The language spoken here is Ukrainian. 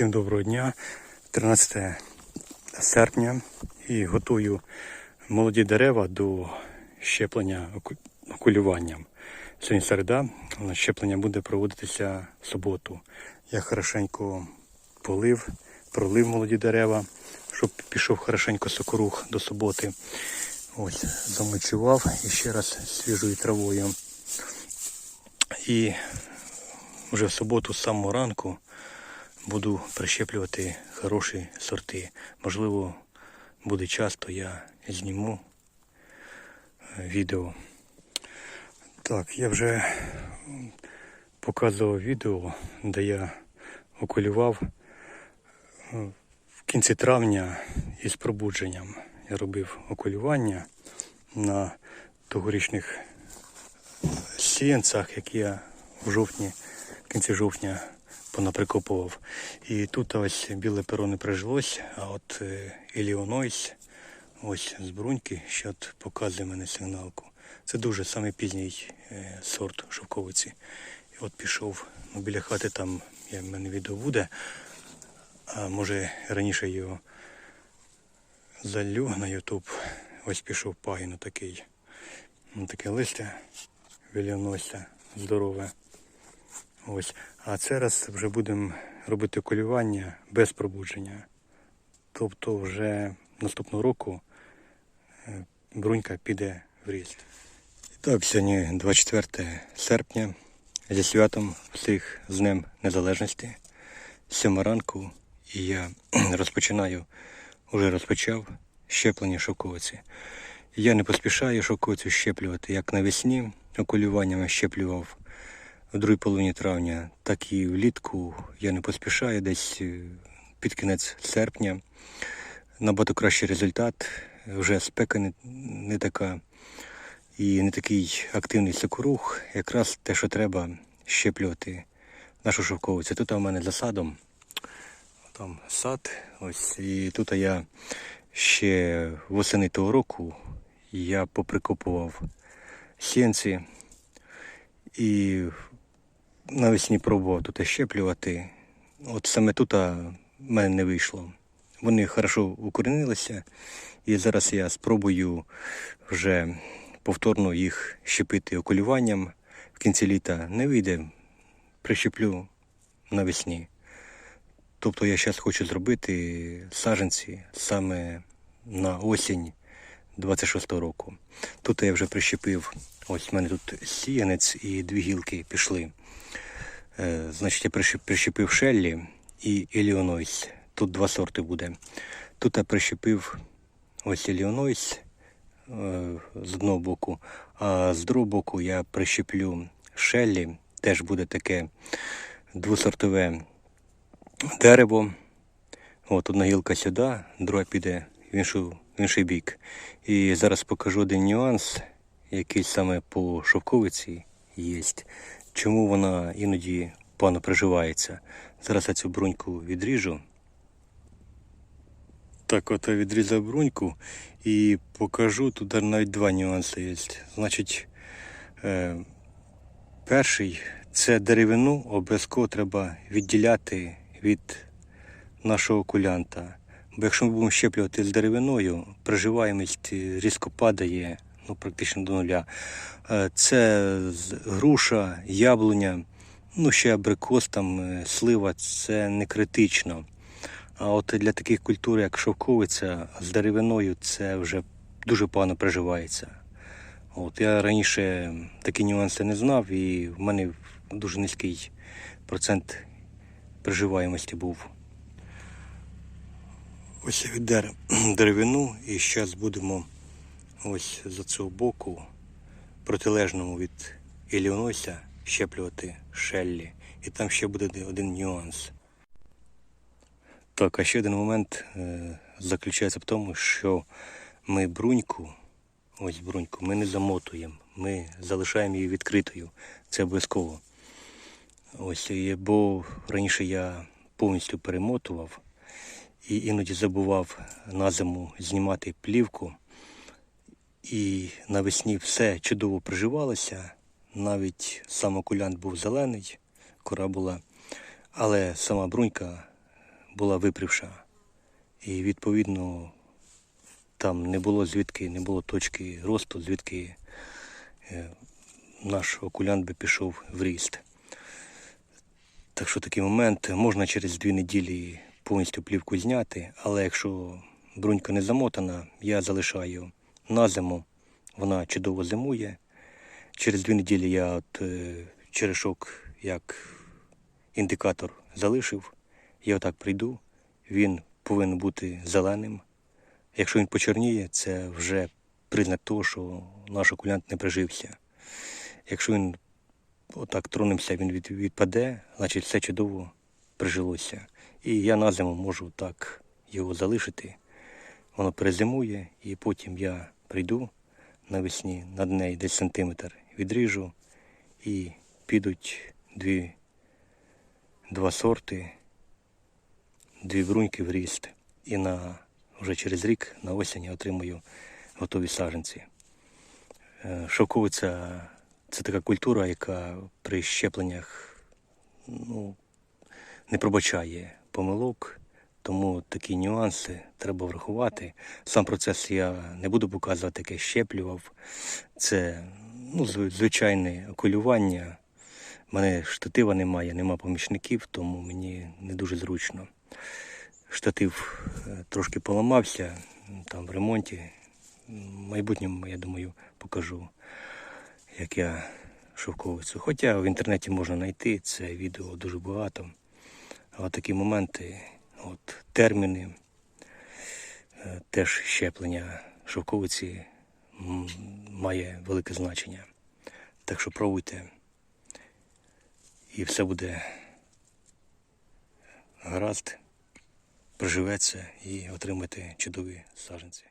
Всім доброго дня. 13 серпня і готую молоді дерева до щеплення оку- окулюванням. Сьогодні середа, щеплення буде проводитися в суботу. Я хорошенько полив, пролив молоді дерева, щоб пішов хорошенько сокорух до суботи. Ось, замочував і ще раз свіжою травою. І вже в суботу з самого ранку буду прищеплювати хороші сорти. Можливо, буде час, то я зніму е, відео. Так, я вже показував відео, де я окулював е, в кінці травня із пробудженням. Я робив окулювання на тогорічних сіянцях, які я в жовтні, в кінці жовтня понаприкопував. І тут ось біле перо не прижилось, а от е, Іліонойс, ось з бруньки, ще от показує мене сигналку. Це дуже самий пізній е, сорт шовковиці. І от пішов ну, біля хати, там я, мене відео а може раніше його залю на Ютуб. Ось пішов пагін такий. Ну, таке листя віляносся здорове. Ось. А це раз вже будемо робити колювання без пробудження. Тобто вже наступного року е, брунька піде в ріст. Так, сьогодні 24 серпня. Зі святом всіх з Днем Незалежності. Сьома ранку і я розпочинаю, вже розпочав щеплення шовковиці. Я не поспішаю шовковицю щеплювати, як навесні окулюваннями щеплював в другій половині травня, так і влітку я не поспішаю десь е, під кінець серпня. Набагато кращий результат. Вже спека не, не така і не такий активний сокорух. Якраз те, що треба щеплювати нашу шовковицю. Тут у мене за садом. Там сад. Ось і тут я ще восени того року я поприкопував сінці і навесні пробував тут щеплювати. От саме тут в мене не вийшло. Вони хорошо укорінилися, і зараз я спробую вже повторно їх щепити окулюванням. В кінці літа не вийде, прищеплю навесні. Тобто я зараз хочу зробити саженці саме на осінь 26-го року. Тут я вже прищепив, ось в мене тут сіянець і дві гілки пішли. Е, значить, я прищепив Шеллі і Іліонойс. Тут два сорти буде. Тут я прищепив ось Іліонойс е, з одного боку, а з другого боку я прищеплю Шеллі. Теж буде таке двосортове дерево. От одна гілка сюди, друга піде в, іншу, інший бік. І зараз покажу один нюанс, який саме по шовковиці є. Чому вона іноді погано приживається. Зараз я цю бруньку відріжу. Так, от я відрізав бруньку і покажу. Тут навіть два нюанси є. Значить, е, перший це деревину обов'язково треба відділяти від нашого кулянта. Бо якщо ми будемо щеплювати з деревиною, проживаємість різко падає ну, практично до нуля. Е, Це груша, яблуня, ну ще абрикос, там, е, слива це не критично. А от для таких культур, як шовковиця, з деревиною це вже дуже погано приживається. От я раніше такі нюанси не знав, і в мене дуже низький процент приживаємості був. Ось я віддер деревину і зараз будемо ось за цього боку, протилежному від Іліонося, щеплювати шеллі. І там ще буде один нюанс. Так, а ще один момент е, заключається в тому, що ми бруньку, ось бруньку, ми не замотуємо, ми залишаємо її відкритою. Це обов'язково. Ось, бо раніше я повністю перемотував і іноді забував на зиму знімати плівку. І навесні все чудово приживалося. Навіть сам окулянт був зелений, кора була, але сама брунька була випрівша. І відповідно там не було звідки, не було точки росту, звідки е, наш окулянт би пішов в ріст. Так що такий момент можна через дві неділі повністю плівку зняти, але якщо брунька не замотана, я залишаю на зиму, вона чудово зимує. Через дві неділі я от, е, черешок як індикатор залишив. Я отак прийду, він повинен бути зеленим. Якщо він почорніє, це вже признак того, що наш окулянт не прижився. Якщо він отак тронемося, він відпаде, значить все чудово прижилося. І я на зиму можу так його залишити. Воно перезимує, і потім я прийду навесні над нею десь сантиметр відріжу і підуть дві, два сорти, дві бруньки в ріст. І на, вже через рік на осінь я отримую готові саджанці. Е, Шовковиця це така культура, яка при щепленнях ну, не пробачає помилок, тому такі нюанси треба врахувати. Сам процес я не буду показувати, як я щеплював. Це ну, звичайне окулювання. У мене штатива немає, нема помічників, тому мені не дуже зручно. Штатив е, трошки поламався там в ремонті. В майбутньому, я думаю, покажу, як я шовковицю. Хоча в інтернеті можна знайти це відео дуже багато. Але такі моменти, от, терміни, е, теж щеплення шовковиці має велике значення. Так що пробуйте. І все буде гаразд, приживеться і отримаєте чудові саджанці.